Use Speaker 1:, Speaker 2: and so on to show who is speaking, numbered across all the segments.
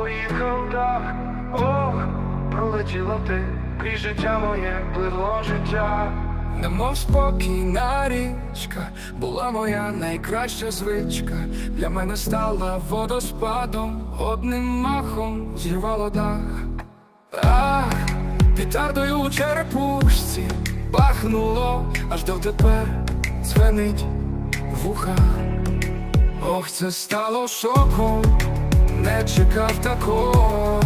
Speaker 1: поїхав дах, ох, пролетіла ти, крізь життя моє, пливло життя.
Speaker 2: Немов спокійна річка, була моя найкраща звичка. Для мене стала водоспадом, одним махом зірвало дах. Ах, пітардою у черепушці бахнуло, аж дотепер дзвенить в ухах. Ох, це стало шоком, не чекав такого.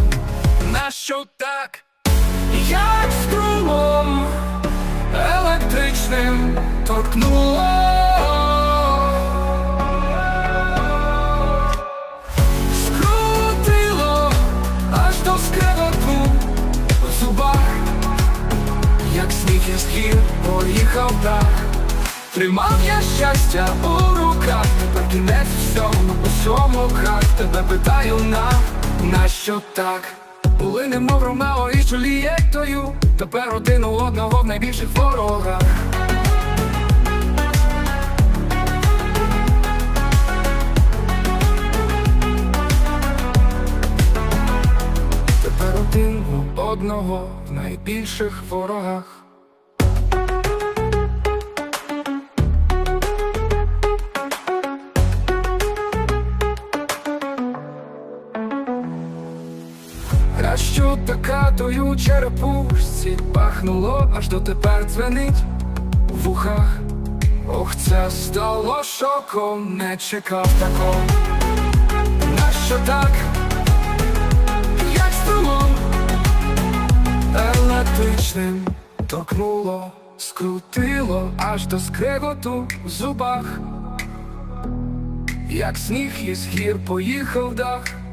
Speaker 2: Нащо так? Як струмом електричним торкнуло. Скрутило аж до скреготу в зубах, як сніг із гір поїхав дах. Тримав я щастя у руках, тепер кінець всьому, усьому крах Тебе питаю на, нащо так? Були немов Ромео і Джулієтою, тепер один у одного в найбільших ворогах. Тепер один у одного в найбільших ворогах. А що така тою черепушці пахнуло, аж дотепер дзвенить в ухах. Ох, це стало шоком, не чекав такого. Нащо так? Як струмом електричним торкнуло, скрутило аж до скреготу в зубах. Як сніг із гір поїхав дах.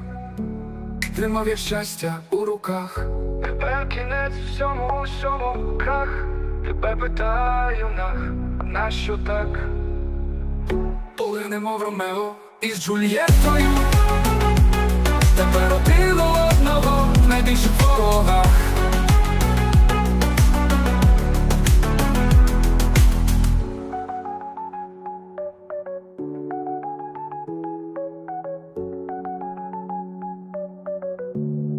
Speaker 2: Тримав я щастя у руках.
Speaker 1: Тепер кінець всьому, всьому крах. Тебе питаю нах, нащо так?
Speaker 2: Полинемо в Ромео із Джульєтою. thank you.